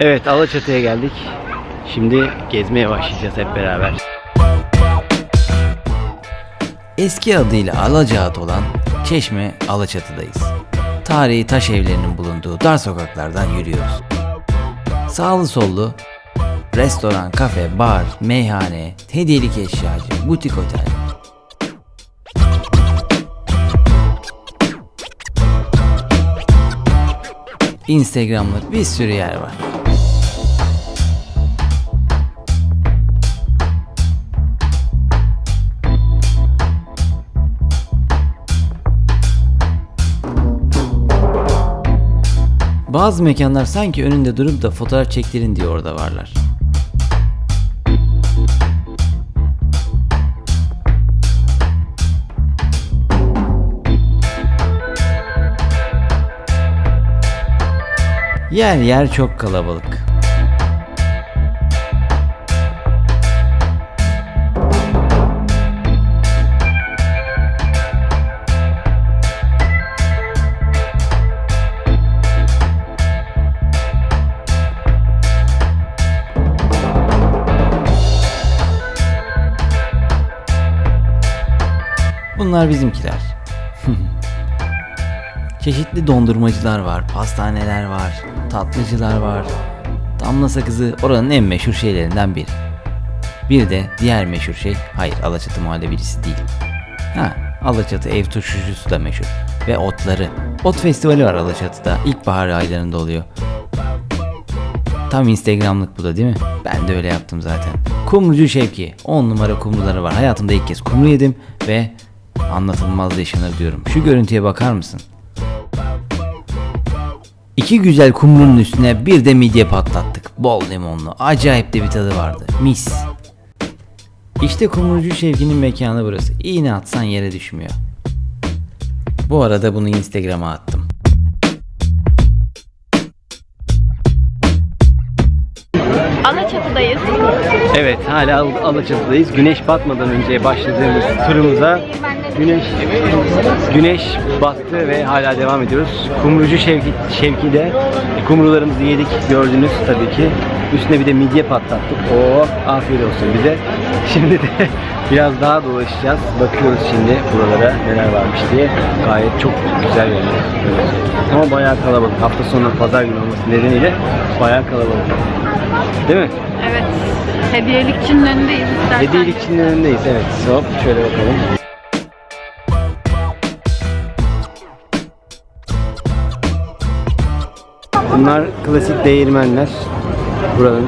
Evet Alaçatı'ya geldik. Şimdi gezmeye başlayacağız hep beraber. Eski adıyla Alacaat olan Çeşme Alaçatı'dayız. Tarihi taş evlerinin bulunduğu dar sokaklardan yürüyoruz. Sağlı sollu restoran, kafe, bar, meyhane, hediyelik eşyacı, butik otel. Instagram'lık bir sürü yer var. Bazı mekanlar sanki önünde durup da fotoğraf çektirin diye orada varlar. Yer yer çok kalabalık. Bunlar bizimkiler. Çeşitli dondurmacılar var, pastaneler var, tatlıcılar var. Damla sakızı oranın en meşhur şeylerinden biri. Bir de diğer meşhur şey, hayır Alaçatı muhallebicisi değil. Ha, Alaçatı ev turşucusu da meşhur. Ve otları. Ot festivali var Alaçatı'da. İlkbahar aylarında oluyor. Tam Instagram'lık bu da değil mi? Ben de öyle yaptım zaten. Kumrucu Şevki. 10 numara kumruları var. Hayatımda ilk kez kumru yedim ve anlatılmaz yaşanır diyorum. Şu görüntüye bakar mısın? İki güzel kumrunun üstüne bir de midye patlattık. Bol limonlu. Acayip de bir tadı vardı. Mis. İşte kumrucu Şevki'nin mekanı burası. İğne atsan yere düşmüyor. Bu arada bunu Instagram'a attım. Alaçatı'dayız. Evet hala Al- Alaçatı'dayız. Güneş batmadan önce başladığımız turumuza güneş güneş battı ve hala devam ediyoruz. Kumrucu Şevki, Şevki'de kumrularımızı yedik gördünüz tabii ki. Üstüne bir de midye patlattık. Oo afiyet olsun bize. Şimdi de biraz daha dolaşacağız. Bakıyoruz şimdi buralara neler varmış diye. Gayet çok güzel yani. Ama bayağı kalabalık. Hafta sonu pazar günü olması nedeniyle bayağı kalabalık. Değil mi? Evet. Hediyelikçinin önündeyiz istersen. Hediyelikçinin önündeyiz evet. Hop şöyle bakalım. Bunlar klasik değirmenler. Buranın.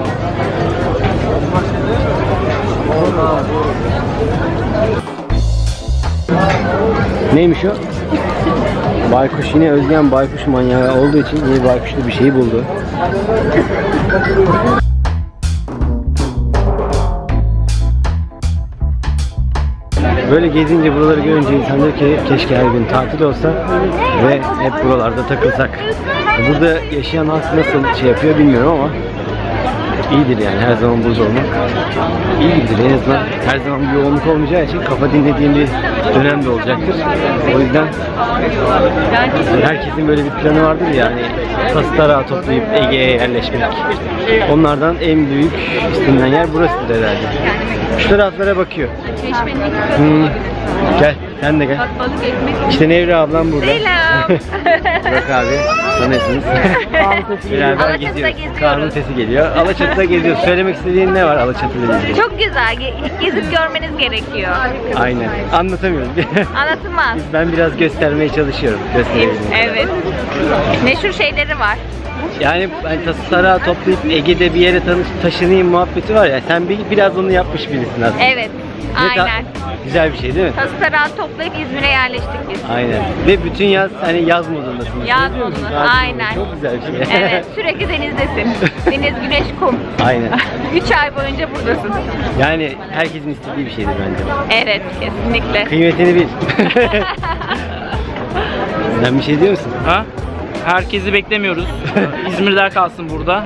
Neymiş o? Baykuş yine Özgen baykuş manyağı olduğu için yine baykuşlu bir şeyi buldu. Böyle gezince buraları görünce insan diyor ki keşke her gün tatil olsa ve hep buralarda takılsak. Burada yaşayan halk nasıl şey yapıyor bilmiyorum ama iyidir yani her zaman burada olmak. İyi gibidir en azından her zaman bir yoğunluk olmayacağı için kafa dinlediğim bir dönem de olacaktır. O yüzden herkesin böyle bir planı vardır ya hani tası toplayıp Ege'ye yerleşmek. Onlardan en büyük istenilen yer burasıdır herhalde. Şu taraflara bakıyor. Hmm. Gel sen de gel. İşte Nevri ablam burada. Selam. Burak abi tanıyorsunuz. Beraber Alaçatı'da geziyoruz. geziyoruz. Kanun sesi geliyor. Alaçatı'da geziyoruz. Söylemek istediğin ne var Alaçatı'da ilgili? Çok güzel. Ge- Gezip görmeniz gerekiyor. Aynen. Anlatamıyorum. Anlatılmaz. ben biraz göstermeye çalışıyorum. Gösterebilirim. Evet. Meşhur şeyleri var. Yani ben tası tarağı toplayıp Ege'de bir yere tanış, taşınayım muhabbeti var ya. Sen bir, biraz onu yapmış birisin aslında. Evet. Aynen. güzel bir şey değil mi? Tası tarağı toplayıp İzmir'e yerleştik biz. Aynen. Ve bütün yaz hani yaz modundasın. Yaz modu. aynen. Çok güzel bir şey. Evet. Sürekli denizdesin. Deniz, güneş, kum. Aynen. 3 ay boyunca buradasın. Yani herkesin istediği bir şeydir bence. Evet. Kesinlikle. Kıymetini bil. Sen bir şey diyor musun? Ha? Herkesi beklemiyoruz. İzmir'de kalsın burada.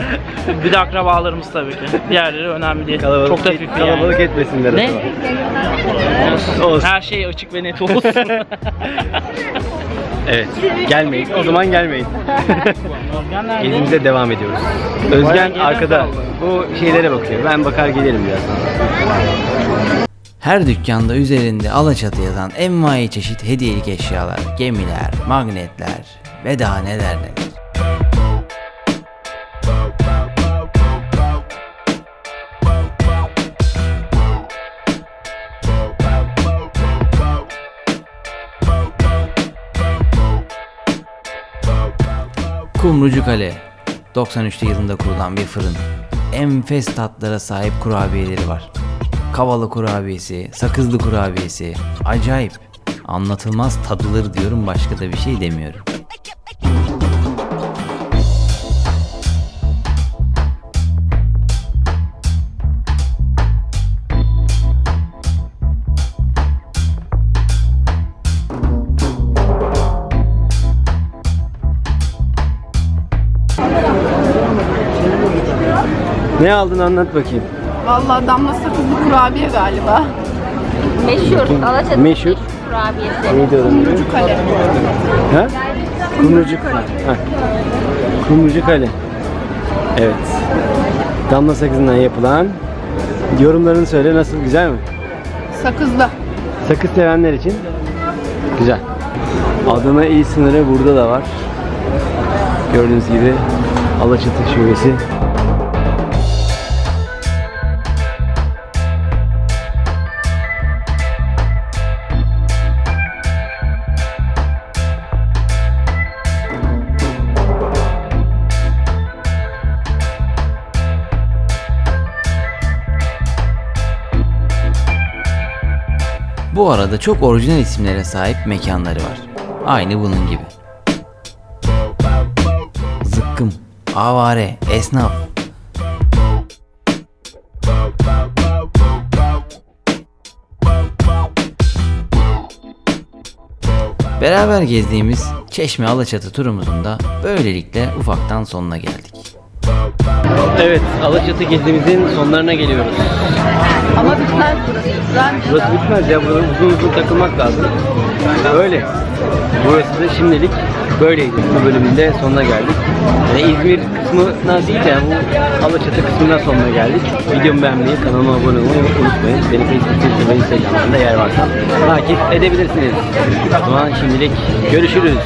Bir de akrabalarımız tabii ki. Diğerleri önemli değil. Kalabalık, Çok da kalabalık yani. etmesinler. Ne? o zaman. Olsun. Her şey açık ve net olsun. Evet. Gelmeyin. O zaman gelmeyin. Gezimize devam ediyoruz. Özgen arkada. Bu şeylere bakıyor. Ben bakar gelirim biraz sonra. Her dükkanda üzerinde Alaçatı yazan envai çeşit hediyelik eşyalar, gemiler, magnetler ve daha neler neler. Kumrucu Kale 93'te yılında kurulan bir fırın. Enfes tatlara sahip kurabiyeleri var. Kavalı kurabiyesi, sakızlı kurabiyesi. Acayip. Anlatılmaz tadılır diyorum başka da bir şey demiyorum. Ne aldın anlat bakayım. Vallahi damla sakızlı kurabiye galiba. Meşhur. Alaçatı Meşhur. kurabiyesi. Neydi oranın adı? Kale. Ha? Kumrucu Ha. Kumrucu Kale. Evet. Damla sakızından yapılan yorumlarını söyle nasıl güzel mi? Sakızlı. Sakız sevenler için güzel. Adana il sınırı burada da var. Gördüğünüz gibi Alaçatı şubesi. Bu arada çok orijinal isimlere sahip mekanları var. Aynı bunun gibi. Zıkkım, avare, esnaf. Beraber gezdiğimiz Çeşme Alaçatı turumuzun da böylelikle ufaktan sonuna geldik. Evet, Alaçatı gezimizin sonlarına geliyoruz. Ama bitmez burası. Güzelmiş Burası bitmez ya, burada uzun uzun takılmak lazım. Öyle. Burası da şimdilik böyleydi. Bu bölümün de sonuna geldik. Yani İzmir kısmına değil de bu Alaçatı kısmına sonuna geldik. Videomu beğenmeyi, kanalıma abone olmayı unutmayın. Beni Facebook, Twitter ve Instagram'da yer varsa takip edebilirsiniz. O zaman şimdilik görüşürüz.